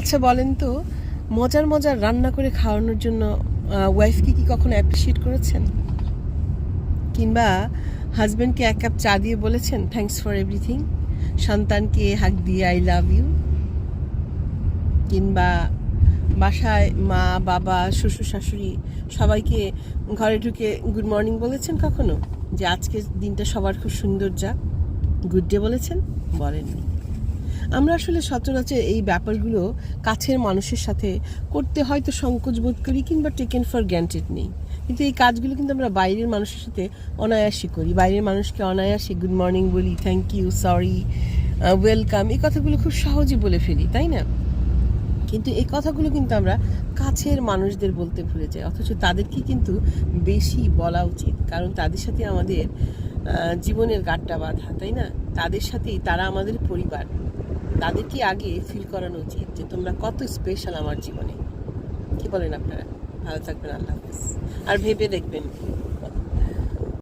আচ্ছা বলেন তো, মজার মজার রান্না করে খাওয়ানোর জন্য ওয়াইফকে কি কখনো অ্যাপ্রিসিয়েট করেছেন? কিংবা হাজব্যান্ডকে এক কাপ চা দিয়ে বলেছেন থ্যাঙ্কস ফর এভরিথিং সন্তানকে হাক দিয়ে আই লাভ ইউ কিংবা বাসায় মা, বাবা, শ্বশুর, শাশুড়ি সবাইকে ঘরে ঢুকে গুড মর্নিং বলেছেন কখনো? যে আজকের দিনটা সবার খুব সুন্দর যাক গুড ডে বলেছেন? বলেননি। আমরা আসলে সচরাচর এই ব্যাপারগুলো কাছের মানুষের সাথে করতে হয়তো সংকোচ বোধ করি কিংবা টেকেন ফর গ্যান্টেড নেই। কিন্তু এই কাজগুলো কিন্তু আমরা বাইরের মানুষের সাথে অনায়াসে করি। বাইরের মানুষকে অনায়াসে গুড মর্নিং বলি থ্যাংক ইউ সরি ওয়েলকাম এই কথাগুলো খুব সহজে বলে ফেলি, তাই না? কিন্তু এই কথাগুলো কিন্তু আমরা কাছের মানুষদের বলতে ভুলে যাই। অথচ তাদেরকে কিন্তু বেশি বলা উচিত। কারণ তাদের সাথে আমাদের জীবনের গাড্ডা বাঁধা, তাই না? তাদের সাথেই তারা আমাদের পরিবার। তাদেরকে আগে ফিল করানো উচিত যে তোমরা কত স্পেশাল আমার জীবনে। কি বলেন আপনারা? ভালো থাকবেন, আল্লাহ হাফিজ। আর ভেবে দেখবেন।